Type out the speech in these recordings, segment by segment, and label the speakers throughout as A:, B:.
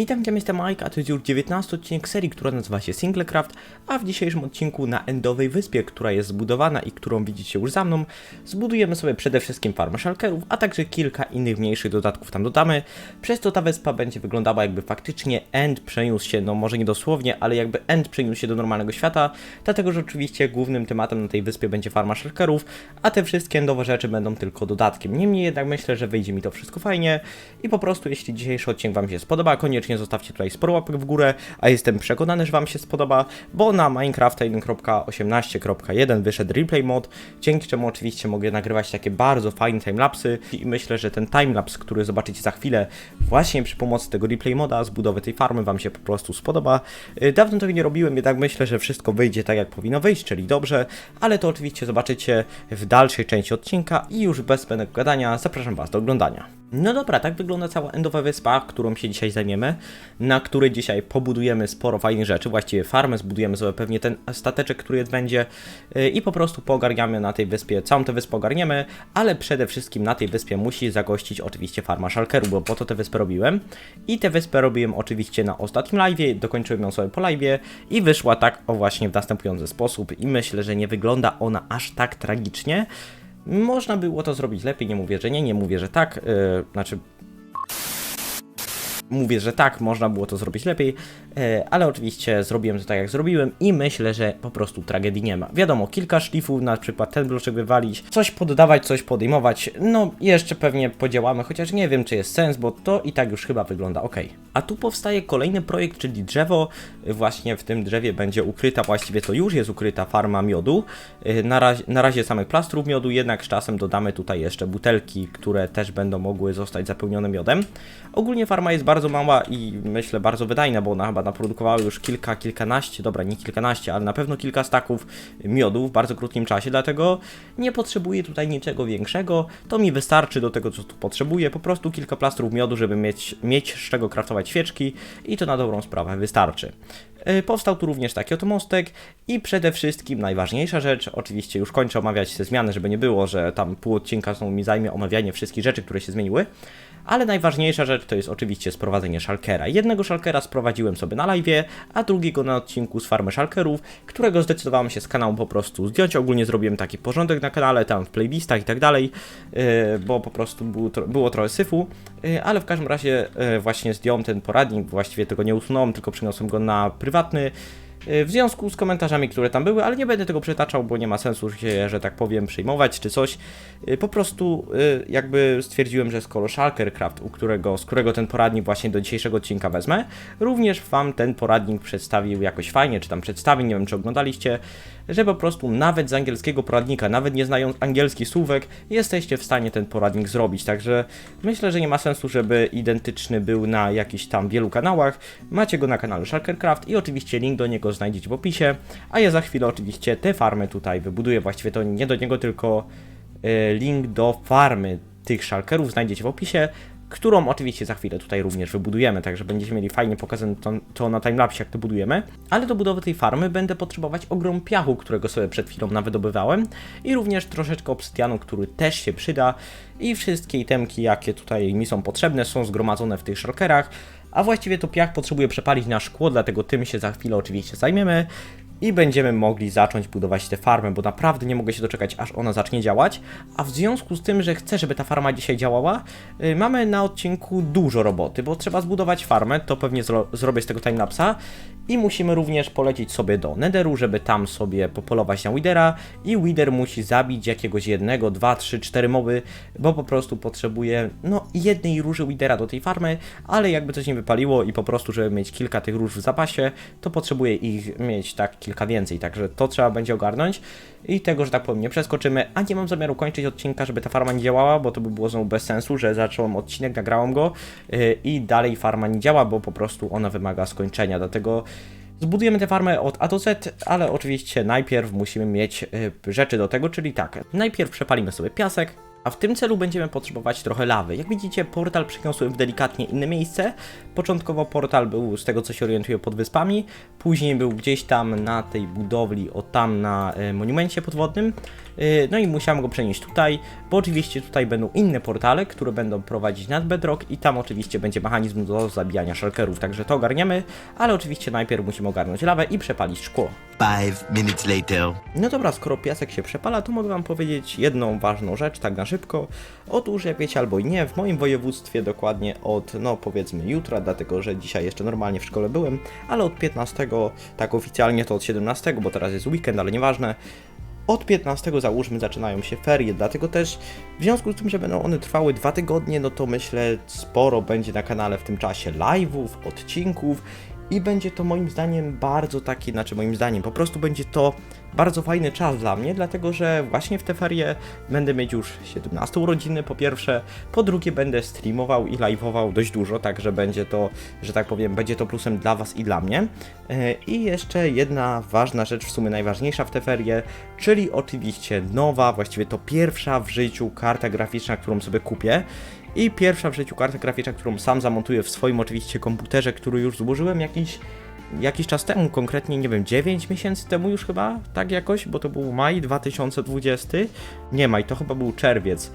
A: Witam, witam, jestem Mike, a to jest już 19 odcinek serii, która nazywa się Singlecraft, a w dzisiejszym odcinku na Endowej Wyspie, która jest zbudowana i którą widzicie już za mną, zbudujemy sobie przede wszystkim farmę szalkerów, a także kilka innych mniejszych dodatków tam dodamy, przez to ta wyspa będzie wyglądała jakby faktycznie End przeniósł się, no może nie dosłownie, ale jakby End przeniósł się do normalnego świata, dlatego że oczywiście głównym tematem na tej wyspie będzie farma szalkerów, a te wszystkie endowe rzeczy będą tylko dodatkiem. Niemniej jednak myślę, że wyjdzie mi to wszystko fajnie i po prostu jeśli dzisiejszy odcinek Wam się spodoba, koniecznie zostawcie tutaj sporo łapek w górę, a jestem przekonany, że Wam się spodoba, bo na Minecrafta 1.18.1 wyszedł replay mod, dzięki czemu oczywiście mogę nagrywać takie bardzo fajne timelapsy i myślę, że ten timelapse, który zobaczycie za chwilę właśnie przy pomocy tego replay moda z budowy tej farmy Wam się po prostu spodoba. Y, Dawno tego nie robiłem, jednak myślę, że wszystko wyjdzie tak jak powinno wyjść, czyli dobrze, ale to oczywiście zobaczycie w dalszej części odcinka i już bez zbędnego gadania zapraszam Was do oglądania. No dobra, tak wygląda cała endowa wyspa, którą się dzisiaj zajmiemy, na której dzisiaj pobudujemy sporo fajnych rzeczy, właściwie farmę zbudujemy sobie pewnie ten stateczek, który jest będzie yy, i po prostu poogarniamy na tej wyspie, całą tę wyspę ogarniemy, ale przede wszystkim na tej wyspie musi zagościć oczywiście farma szalkeru, bo po to tę wyspę robiłem. I tę wyspę robiłem oczywiście na ostatnim live'ie, dokończyłem ją sobie po live'ie i wyszła tak o właśnie w następujący sposób. I myślę, że nie wygląda ona aż tak tragicznie, można było to zrobić lepiej, nie mówię, że nie, nie mówię, że tak, yy, znaczy mówię, że tak, można było to zrobić lepiej, e, ale oczywiście zrobiłem to tak jak zrobiłem i myślę, że po prostu tragedii nie ma. Wiadomo, kilka szlifów, na przykład ten bloczek wywalić, coś poddawać, coś podejmować, no jeszcze pewnie podziałamy, chociaż nie wiem czy jest sens, bo to i tak już chyba wygląda ok. A tu powstaje kolejny projekt, czyli drzewo, właśnie w tym drzewie będzie ukryta, właściwie to już jest ukryta farma miodu, E, na razie, na razie samych plastrów miodu, jednak z czasem dodamy tutaj jeszcze butelki, które też będą mogły zostać zapełnione miodem. Ogólnie farma jest bardzo mała i myślę bardzo wydajna, bo ona chyba naprodukowała już kilka, kilkanaście, dobra, nie kilkanaście, ale na pewno kilka staków miodu w bardzo krótkim czasie, dlatego nie potrzebuję tutaj niczego większego. To mi wystarczy do tego, co tu potrzebuję. Po prostu kilka plastrów miodu, żeby mieć, mieć z czego kraftować świeczki i to na dobrą sprawę wystarczy. Yy, Powstał tu również taki oto mostek i przede wszystkim najważniejsza rzecz, oczywiście już kończę omawiać te zmiany, żeby nie było, że tam pół odcinka znowu mi zajmie omawianie wszystkich rzeczy, które się zmieniły, ale najważniejsza rzecz to jest oczywiście sprowadzenie szalkera. Jednego szalkera sprowadziłem sobie na live, a drugiego na odcinku z farmy szalkerów, którego zdecydowałem się z kanału po prostu zdjąć. Ogólnie zrobiłem taki porządek na kanale, tam w playlistach i tak dalej, yy, bo po prostu było, było trochę syfu, yy, ale w każdym razie właśnie zdjąłem ten poradnik, właściwie tego nie usunąłem, tylko przeniosłem go na prywatny prywatny, w związku z komentarzami, które tam były, ale nie będę tego przytaczał, bo nie ma sensu się, że tak powiem, przejmować czy coś. Y, Po prostu y, jakby stwierdziłem, że skoro Shulkercraft, u którego, z którego ten poradnik właśnie do dzisiejszego odcinka wezmę, również Wam ten poradnik przedstawił jakoś fajnie, czy tam przedstawił, nie wiem czy oglądaliście, że po prostu nawet z angielskiego poradnika, nawet nie znając angielskich słówek, jesteście w stanie ten poradnik zrobić. Także myślę, że nie ma sensu, żeby identyczny był na jakichś tam wielu kanałach. Macie go na kanale Shulkercraft i oczywiście link do niego znajdziecie w opisie, a ja za chwilę oczywiście te farmy tutaj wybuduję, właściwie to nie do niego, tylko y, link do farmy tych szalkerów znajdziecie w opisie, którą oczywiście za chwilę tutaj również wybudujemy, także będziecie mieli fajnie pokazane to, to na timelapsie, jak to budujemy. Ale do budowy tej farmy będę potrzebować ogrom piachu, którego sobie przed chwilą nawydobywałem. I również troszeczkę obsydianu, który też się przyda. I wszystkie itemki, jakie tutaj mi są potrzebne, są zgromadzone w tych szalkerach, a właściwie to piach potrzebuję przepalić na szkło, dlatego tym się za chwilę oczywiście zajmiemy i będziemy mogli zacząć budować tę farmę, bo naprawdę nie mogę się doczekać, aż ona zacznie działać. A w związku z tym, że chcę, żeby ta farma dzisiaj działała, yy, mamy na odcinku dużo roboty, bo trzeba zbudować farmę, to pewnie zro zrobię z tego timelapsa. I musimy również polecieć sobie do Netheru, żeby tam sobie popolować na Widera. I Wider musi zabić jakiegoś jednego, dwa, trzy, cztery moby, bo po prostu potrzebuje no jednej róży Widera do tej farmy, ale jakby coś nie wypaliło i po prostu, żeby mieć kilka tych róż w zapasie, to potrzebuję ich mieć tak kilka więcej, także to trzeba będzie ogarnąć. I tego, że tak powiem, nie przeskoczymy, a nie mam zamiaru kończyć odcinka, żeby ta farma nie działała, bo to by było znowu bez sensu, że zacząłem odcinek, nagrałem go yy, i dalej farma nie działa, bo po prostu ona wymaga skończenia, dlatego Zbudujemy tę farmę od A do Z, ale oczywiście najpierw musimy mieć y, rzeczy do tego, czyli tak, najpierw przepalimy sobie piasek, a w tym celu będziemy potrzebować trochę lawy. Jak widzicie, portal przeniosłem w delikatnie inne miejsce. Początkowo portal był, z tego co się orientuję, pod wyspami. Później był gdzieś tam na tej budowli, o tam na y, monumencie podwodnym. Yy, No i musiałem go przenieść tutaj, bo oczywiście tutaj będą inne portale, które będą prowadzić nad Bedrock i tam oczywiście będzie mechanizm do zabijania shulkerów, także to ogarniemy, ale oczywiście najpierw musimy ogarnąć lawę i przepalić szkło.
B: Five minutes later.
A: No dobra, skoro piasek się przepala, to mogę wam powiedzieć jedną ważną rzecz, tak na szybko. Otóż, jak wiecie albo i nie, w moim województwie dokładnie od, no powiedzmy jutra, dlatego że dzisiaj jeszcze normalnie w szkole byłem, ale od 15, tak oficjalnie to od 17, bo teraz jest weekend, ale nieważne. Od 15 załóżmy zaczynają się ferie, dlatego też w związku z tym, że będą one trwały dwa tygodnie, no to myślę sporo będzie na kanale w tym czasie live'ów, odcinków i będzie to moim zdaniem bardzo taki, znaczy moim zdaniem, po prostu będzie to bardzo fajny czas dla mnie, dlatego że właśnie w te ferie będę mieć już 17 urodziny po pierwsze, po drugie będę streamował i live'ował dość dużo, także będzie to, że tak powiem, będzie to plusem dla Was i dla mnie. E, I jeszcze jedna ważna rzecz, w sumie najważniejsza w te ferie, czyli oczywiście nowa, właściwie to pierwsza w życiu karta graficzna, którą sobie kupię. I pierwsza w życiu karta graficzna, którą sam zamontuję w swoim oczywiście komputerze, który już złożyłem jakiś, jakiś czas temu, konkretnie nie wiem, 9 miesięcy temu już chyba, tak jakoś, bo to był maj 2020. Nie maj, to chyba był czerwiec.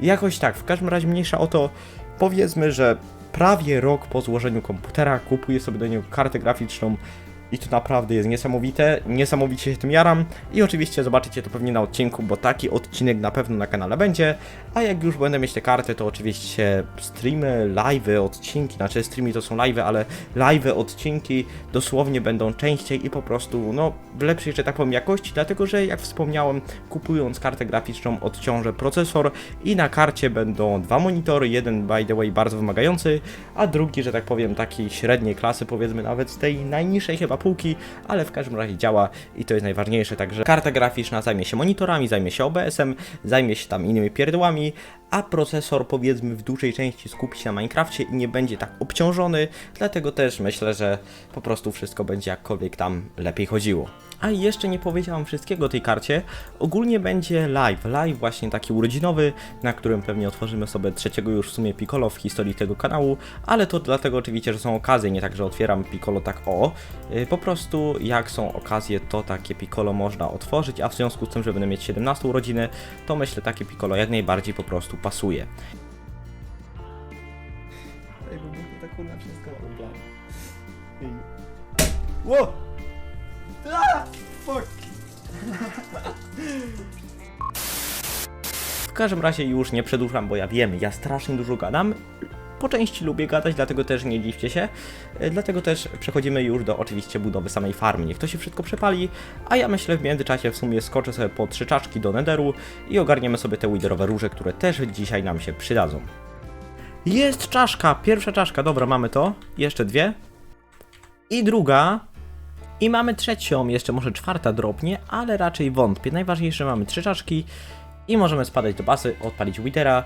A: Jakoś tak, w każdym razie mniejsza o to, powiedzmy, że prawie rok po złożeniu komputera kupuję sobie do niego kartę graficzną i to naprawdę jest niesamowite, niesamowicie się tym jaram. I oczywiście zobaczycie to pewnie na odcinku, bo taki odcinek na pewno na kanale będzie, a jak już będę mieć te karty, to oczywiście streamy, live'y, odcinki, znaczy streamy to są live'y, ale live'y, odcinki dosłownie będą częściej i po prostu, no, w lepszej, że tak powiem, jakości, dlatego że jak wspomniałem, kupując kartę graficzną odciążę procesor i na karcie będą dwa monitory, jeden by the way bardzo wymagający, a drugi, że tak powiem, takiej średniej klasy, powiedzmy nawet z tej najniższej chyba półki, ale w każdym razie działa i to jest najważniejsze, także karta graficzna zajmie się monitorami, zajmie się OBS-em, zajmie się tam innymi pierdołami, a procesor powiedzmy w dużej części skupi się na Minecrafcie i nie będzie tak obciążony, dlatego też myślę, że po prostu wszystko będzie jakkolwiek tam lepiej chodziło. A jeszcze nie powiedziałam wszystkiego o tej karcie. Ogólnie będzie live, live właśnie taki urodzinowy, na którym pewnie otworzymy sobie trzeciego już w sumie Piccolo w historii tego kanału, ale to dlatego oczywiście, że są okazje, nie tak, że otwieram Piccolo tak o. Yy, Po prostu jak są okazje, to takie Piccolo można otworzyć, a w związku z tym, że będę mieć 17 urodziny, to myślę takie Piccolo jak najbardziej po prostu pasuje. Ej, bo to tak kurna wszystko plan. Ło! W każdym razie już nie przedłużam, bo ja wiem, ja strasznie dużo gadam. Po części lubię gadać, dlatego też nie dziwcie się. E, Dlatego też przechodzimy już do oczywiście budowy samej farmy. Niech to się wszystko przepali, a ja myślę w międzyczasie w sumie skoczę sobie po trzy czaczki do Netheru i ogarniemy sobie te widerowe róże, które też dzisiaj nam się przydadzą. Jest czaszka, pierwsza czaszka, dobra, mamy to. Jeszcze dwie. I druga. I mamy trzecią, jeszcze może czwarta drobnie, ale raczej wątpię. Najważniejsze mamy trzy czaszki i możemy spadać do basy, odpalić Withera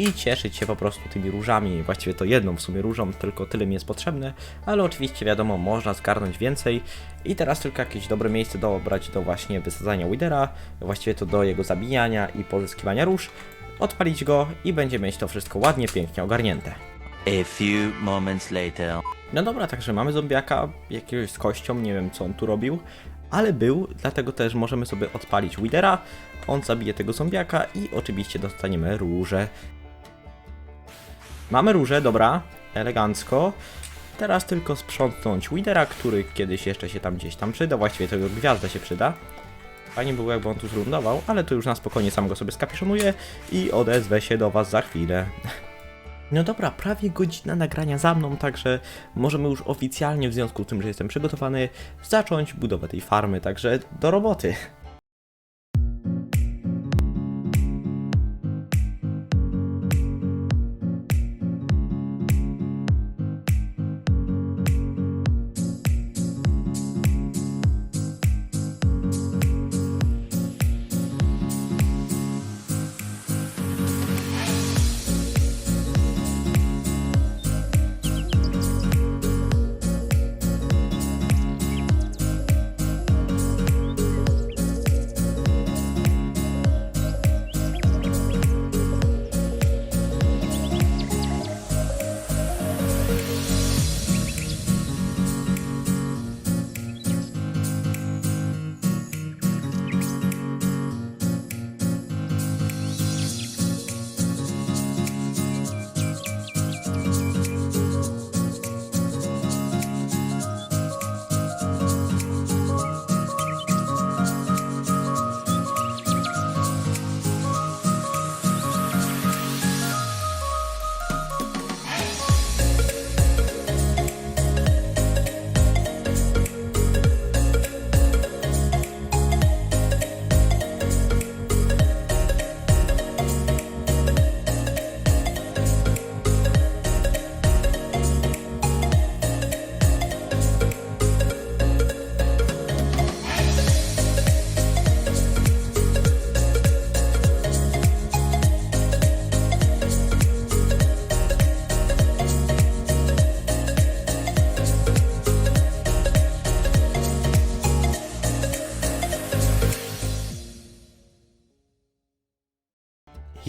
A: i cieszyć się po prostu tymi różami. Właściwie to jedną w sumie różą, tylko tyle mi jest potrzebne, ale oczywiście wiadomo, można zgarnąć więcej. I teraz tylko jakieś dobre miejsce dobrać do właśnie wysadzania Withera, właściwie to do jego zabijania i pozyskiwania róż, odpalić go i będziemy mieć to wszystko ładnie, pięknie ogarnięte.
B: A few moments later.
A: No dobra, także mamy zombiaka jakiegoś z kością, nie wiem co on tu robił, ale był, dlatego też możemy sobie odpalić Widera, on zabije tego zombiaka i oczywiście dostaniemy róże. Mamy róże, dobra, elegancko. Teraz tylko sprzątnąć Widera, który kiedyś jeszcze się tam gdzieś tam przyda, właściwie to już gwiazda się przyda. Fajnie było jakby on tu zrundował, ale to już na spokojnie sam go sobie skapiszonuję i odezwę się do was za chwilę. No dobra, prawie godzina nagrania za mną, także możemy już oficjalnie, w związku z tym, że jestem przygotowany, zacząć budowę tej farmy, także do roboty.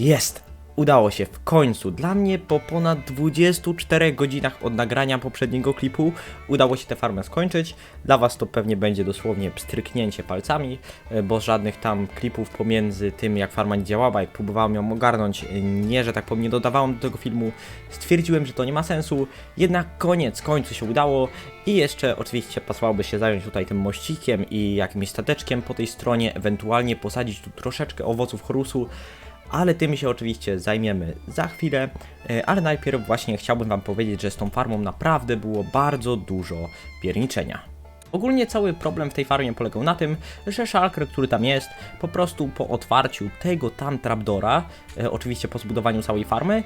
A: Jest! Udało się w końcu. Dla mnie po ponad 24 godzinach od nagrania poprzedniego klipu udało się tę farmę skończyć. Dla Was to pewnie będzie dosłownie pstryknięcie palcami, e, bo żadnych tam klipów pomiędzy tym jak farma nie działała, jak próbowałem ją ogarnąć, e, nie, że tak powiem, nie dodawałem do tego filmu. Stwierdziłem, że to nie ma sensu, jednak koniec, końcu się udało i jeszcze oczywiście pasowałoby się zająć tutaj tym mościkiem i jakimś stateczkiem po tej stronie, ewentualnie posadzić tu troszeczkę owoców chrusu, ale tym się oczywiście zajmiemy za chwilę, e, ale najpierw właśnie chciałbym Wam powiedzieć, że z tą farmą naprawdę było bardzo dużo pierniczenia. Ogólnie cały problem w tej farmie polegał na tym, że Shulker, który tam jest, po prostu po otwarciu tego tam trapdora, e, oczywiście po zbudowaniu całej farmy,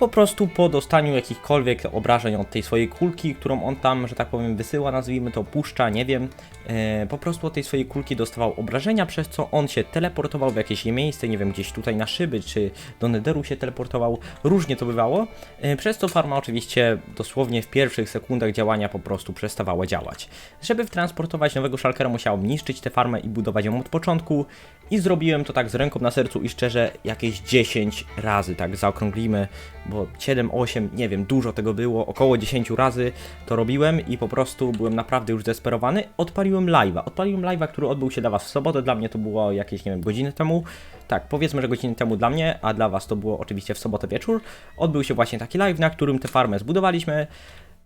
A: po prostu po dostaniu jakichkolwiek obrażeń od tej swojej kulki, którą on tam, że tak powiem, wysyła, nazwijmy to, puszcza, nie wiem, e, po prostu od tej swojej kulki dostawał obrażenia, przez co on się teleportował w jakieś miejsce, nie wiem, gdzieś tutaj na szyby, czy do Netheru się teleportował, różnie to bywało, e, przez co farma oczywiście dosłownie w pierwszych sekundach działania po prostu przestawała działać. Żeby wtransportować nowego Shulkera musiałem niszczyć tę farmę i budować ją od początku. I zrobiłem to tak z ręką na sercu i szczerze jakieś 10 razy, tak zaokrąglimy, bo 7, 8, nie wiem, dużo tego było, około 10 razy to robiłem i po prostu byłem naprawdę już zdesperowany. Odpaliłem live'a, odpaliłem live'a, który odbył się dla Was w sobotę, dla mnie to było jakieś, nie wiem, godziny temu. Tak, powiedzmy, że godziny temu dla mnie, a dla Was to było oczywiście w sobotę wieczór. Odbył się właśnie taki live, na którym tę farmę zbudowaliśmy.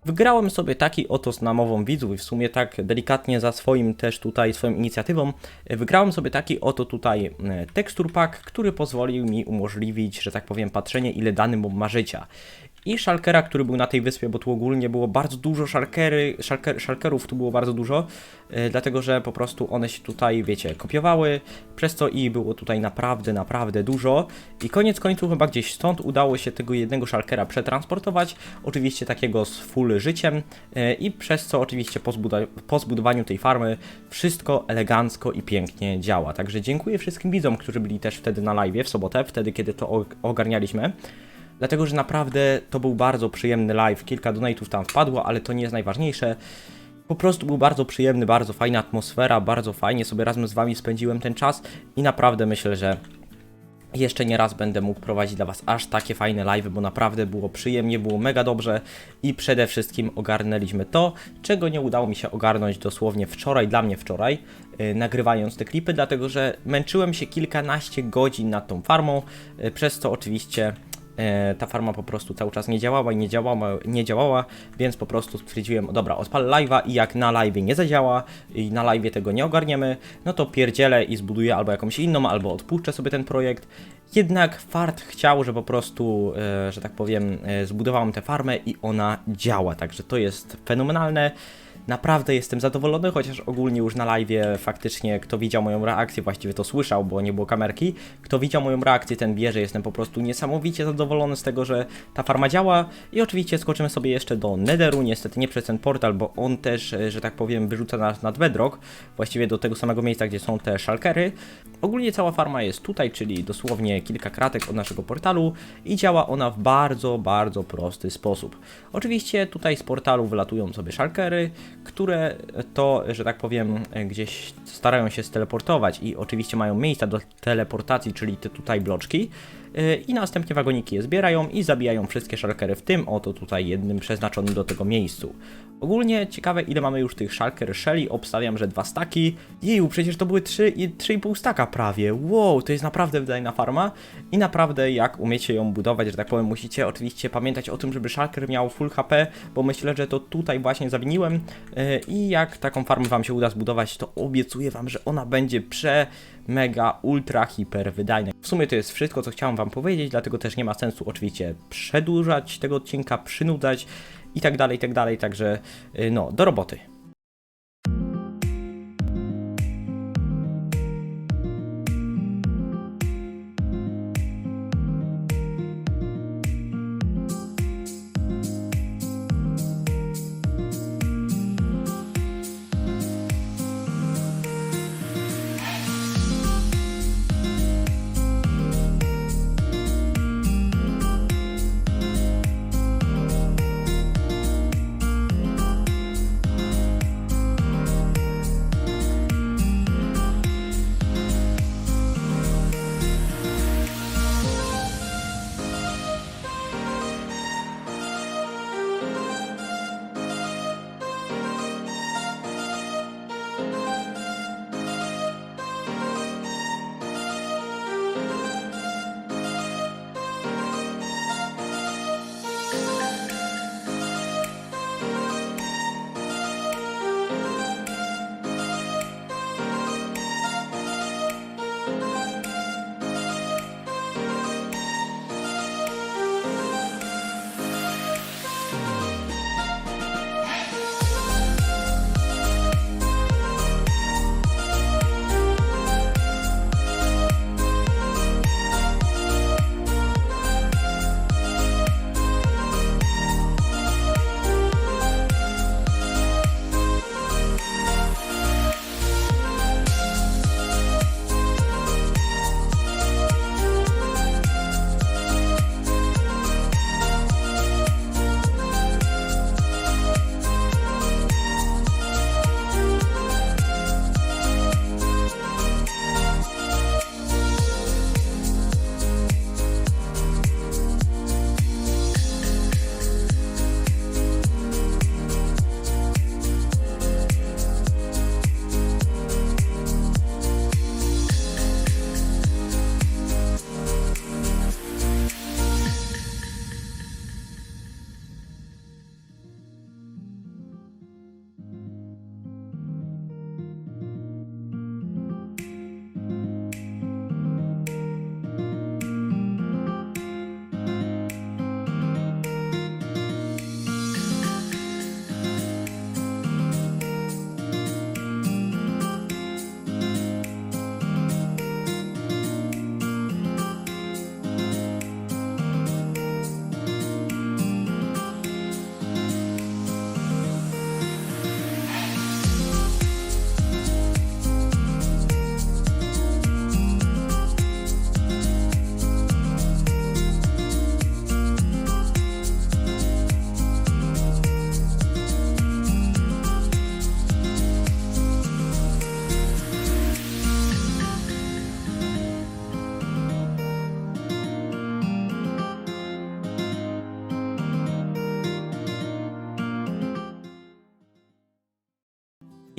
A: Wygrałem sobie taki oto z namową widzów i w sumie tak delikatnie za swoim też tutaj, swoją inicjatywą, e, wygrałem sobie taki oto tutaj e, tekstur pack, który pozwolił mi umożliwić, że tak powiem, patrzenie ile dany mob ma życia. I szalkera, który był na tej wyspie, bo tu ogólnie było bardzo dużo szalkery, szalker, szalkerów, tu było bardzo dużo, e, dlatego że po prostu one się tutaj, wiecie, kopiowały, przez co i było tutaj naprawdę, naprawdę dużo. I koniec końców chyba gdzieś stąd udało się tego jednego szalkera przetransportować, oczywiście takiego z full życiem e, i przez co oczywiście po, po zbudowaniu tej farmy wszystko elegancko i pięknie działa. Także dziękuję wszystkim widzom, którzy byli też wtedy na live w sobotę, wtedy kiedy to og- ogarnialiśmy. Dlatego, że naprawdę to był bardzo przyjemny live. Kilka donate'ów tam wpadło, ale to nie jest najważniejsze. Po prostu był bardzo przyjemny, bardzo fajna atmosfera, bardzo fajnie sobie razem z Wami spędziłem ten czas i naprawdę myślę, że jeszcze nie raz będę mógł prowadzić dla Was aż takie fajne live, bo naprawdę było przyjemnie, było mega dobrze i przede wszystkim ogarnęliśmy to, czego nie udało mi się ogarnąć dosłownie wczoraj, dla mnie wczoraj, yy, nagrywając te klipy, dlatego że męczyłem się kilkanaście godzin nad tą farmą, yy, przez co oczywiście ta farma po prostu cały czas nie działała i nie działała, nie działała, więc po prostu stwierdziłem, dobra, odpalę live'a i jak na live nie zadziała i na live tego nie ogarniemy, no to pierdzielę i zbuduję albo jakąś inną, albo odpuszczę sobie ten projekt. Jednak fart chciał, że po prostu, e, że tak powiem, e, zbudowałem tę farmę i ona działa, także to jest fenomenalne. Naprawdę jestem zadowolony, chociaż ogólnie już na live faktycznie kto widział moją reakcję, właściwie to słyszał, bo nie było kamerki. Kto widział moją reakcję, ten wie, że jestem po prostu niesamowicie zadowolony z tego, że ta farma działa. I oczywiście skoczymy sobie jeszcze do Netheru, niestety nie przez ten portal, bo on też, e, że tak powiem, wyrzuca nas nad bedrock, właściwie do tego samego miejsca, gdzie są te szalkery. Ogólnie cała farma jest tutaj, czyli dosłownie kilka kratek od naszego portalu i działa ona w bardzo, bardzo prosty sposób. Oczywiście tutaj z portalu wylatują sobie szalkery, które to, że tak powiem, gdzieś starają się steleportować i oczywiście mają miejsca do teleportacji, czyli te tutaj bloczki. Yy, I następnie wagoniki je zbierają i zabijają wszystkie szalkery, w tym oto tutaj jednym przeznaczonym do tego miejscu. Ogólnie ciekawe ile mamy już tych szalker shelly, obstawiam, że dwa staki. Jeju, przecież to były 3 i 3,5 staka prawie. Wow, to jest naprawdę wydajna farma i naprawdę jak umiecie ją budować, że tak powiem, musicie oczywiście pamiętać o tym, żeby szalker miał full HP, bo myślę, że to tutaj właśnie zawiniłem yy, i jak taką farmę wam się uda zbudować, to obiecuję wam, że ona będzie prze mega, ultra, hiper wydajna. W sumie to jest wszystko, co chciałem wam powiedzieć, dlatego też nie ma sensu oczywiście przedłużać tego odcinka, przynudzać i tak dalej, i tak dalej, także yy, no, do roboty.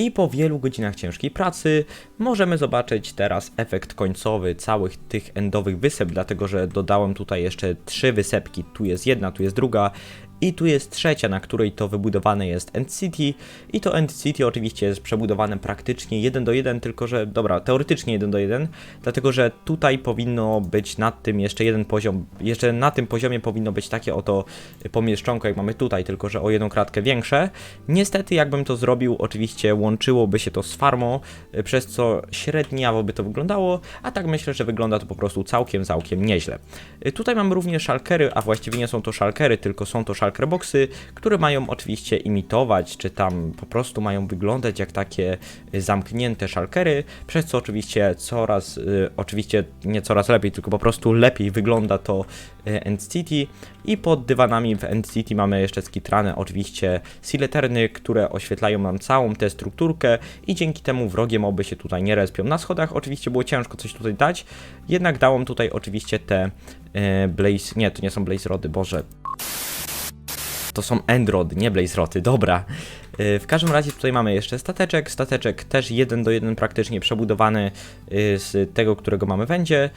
A: I po wielu godzinach ciężkiej pracy możemy zobaczyć teraz efekt końcowy całych tych endowych wysep, dlatego że dodałem tutaj jeszcze trzy wysepki. Tu jest jedna, tu jest druga i tu jest trzecia, na której to wybudowane jest End City i to End City oczywiście jest przebudowane praktycznie 1 do 1, tylko że, dobra, teoretycznie 1 do 1, dlatego że tutaj powinno być nad tym jeszcze jeden poziom, jeszcze na tym poziomie powinno być takie oto pomieszczonko, jak mamy tutaj, tylko że o jedną kratkę większe. Niestety, jakbym to zrobił, oczywiście łączyłoby się to z farmą, y, przez co średniawo by to wyglądało, a tak myślę, że wygląda to po prostu całkiem, całkiem nieźle. Y, Tutaj mamy również szalkery, a właściwie nie są to szalkery, tylko są to shulker boxy, które mają oczywiście imitować, czy tam po prostu mają wyglądać jak takie y, zamknięte szalkery, przez co oczywiście coraz, y, oczywiście nie coraz lepiej, tylko po prostu lepiej wygląda to y, End City i pod dywanami w End City mamy jeszcze skitrane oczywiście sileterny, które oświetlają nam całą tę strukturkę i dzięki temu wrogie moby się tutaj nie respią. Na schodach oczywiście było ciężko coś tutaj dać, jednak dałem tutaj oczywiście te blaze, nie, to nie są blaze rody, boże, to są Endrod, nie Blaze Roty, dobra. Yy, W każdym razie tutaj mamy jeszcze stateczek, stateczek też jeden do jeden praktycznie przebudowany yy, z tego, którego mamy wędzie.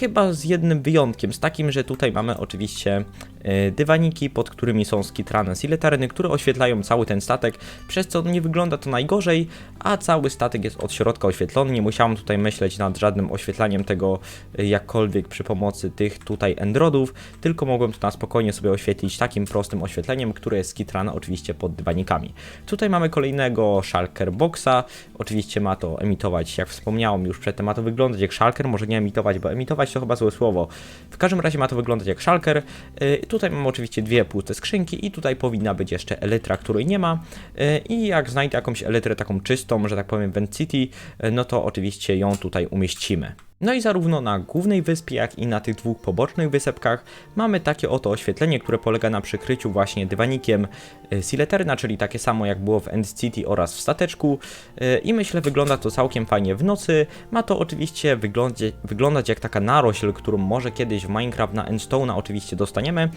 A: Chyba z jednym wyjątkiem, z takim, że tutaj mamy oczywiście yy, dywaniki, pod którymi są skitrane siletarny, które oświetlają cały ten statek, przez co nie wygląda to najgorzej, a cały statek jest od środka oświetlony. Nie musiałem tutaj myśleć nad żadnym oświetlaniem tego yy, jakkolwiek przy pomocy tych tutaj endrodów, tylko mogłem to na spokojnie sobie oświetlić takim prostym oświetleniem, które jest skitrane oczywiście pod dywanikami. Tutaj mamy kolejnego Shulker Boxa, oczywiście ma to emitować, jak wspomniałem już przedtem, ma to wyglądać jak Shulker, może nie emitować, bo emitować to chyba złe słowo. W każdym razie ma to wyglądać jak Shulker. Yy, tutaj mamy oczywiście dwie puste skrzynki i tutaj powinna być jeszcze Elytra, której nie ma yy, i jak znajdę jakąś Elytrę taką czystą, że tak powiem Vent City, yy, no to oczywiście ją tutaj umieścimy. No i zarówno na głównej wyspie, jak i na tych dwóch pobocznych wysepkach mamy takie oto oświetlenie, które polega na przykryciu właśnie dywanikiem y, Sileterna, czyli takie samo jak było w End City oraz w stateczku Y, i myślę wygląda to całkiem fajnie w nocy. Ma to oczywiście wyglądzie, wyglądać jak taka narośl, którą może kiedyś w Minecraft na Endstone'a oczywiście dostaniemy.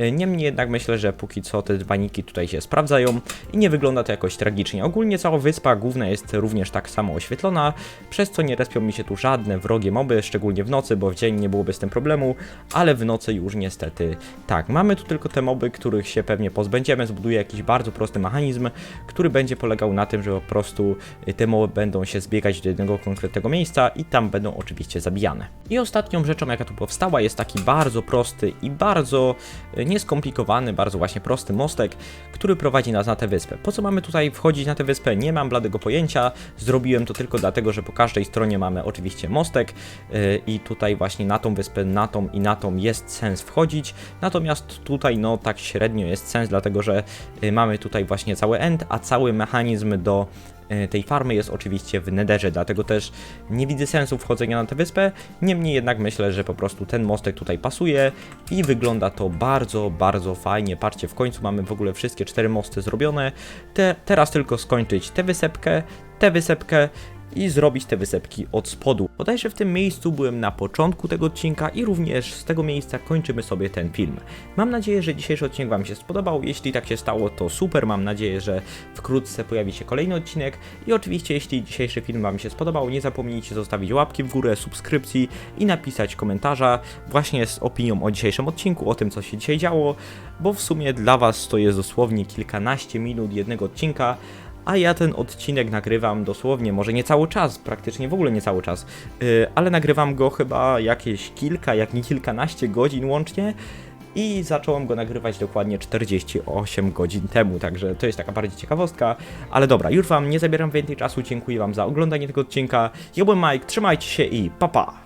A: Y, Niemniej jednak myślę, że póki co te dywaniki tutaj się sprawdzają i nie wygląda to jakoś tragicznie. Ogólnie cała wyspa główna jest również tak samo oświetlona, przez co nie respią mi się tu żadne wrogie moby, szczególnie w nocy, bo w dzień nie byłoby z tym problemu, ale w nocy już niestety tak. Mamy tu tylko te moby, których się pewnie pozbędziemy, zbuduję jakiś bardzo prosty mechanizm, który będzie polegał na tym, że po prostu y, te moby będą się zbiegać do jednego konkretnego miejsca i tam będą oczywiście zabijane. I ostatnią rzeczą, jaka tu powstała, jest taki bardzo prosty i bardzo y, nieskomplikowany, bardzo właśnie prosty mostek, który prowadzi nas na tę wyspę. Po co mamy tutaj wchodzić na tę wyspę? Nie mam bladego pojęcia. Zrobiłem to tylko dlatego, że po każdej stronie mamy oczywiście mostek i tutaj właśnie na tą wyspę, na tą i na tą jest sens wchodzić. Natomiast tutaj no tak średnio jest sens, dlatego że yy, mamy tutaj właśnie cały end, a cały mechanizm do yy, tej farmy jest oczywiście w nederze, dlatego też nie widzę sensu wchodzenia na tę wyspę. Niemniej jednak myślę, że po prostu ten mostek tutaj pasuje i wygląda to bardzo, bardzo fajnie. Patrzcie, w końcu mamy w ogóle wszystkie cztery mosty zrobione. Te, teraz tylko skończyć tę wysepkę, tę wysepkę i zrobić te wysepki od spodu. Bodajże w tym miejscu byłem na początku tego odcinka i również z tego miejsca kończymy sobie ten film. Mam nadzieję, że dzisiejszy odcinek Wam się spodobał. Jeśli tak się stało, to super. Mam nadzieję, że wkrótce pojawi się kolejny odcinek. I oczywiście, jeśli dzisiejszy film Wam się spodobał, nie zapomnijcie zostawić łapki w górę, subskrypcji i napisać komentarza właśnie z opinią o dzisiejszym odcinku, o tym, co się dzisiaj działo, bo w sumie dla Was to jest dosłownie kilkanaście minut jednego odcinka a ja ten odcinek nagrywam dosłownie, może nie cały czas, praktycznie w ogóle nie cały czas, yy, ale nagrywam go chyba jakieś kilka, jak nie kilkanaście godzin łącznie i zacząłem go nagrywać dokładnie 48 godzin temu, także to jest taka bardziej ciekawostka, ale dobra, już Wam nie zabieram więcej czasu, dziękuję Wam za oglądanie tego odcinka, ja byłem Mike, trzymajcie się i pa pa!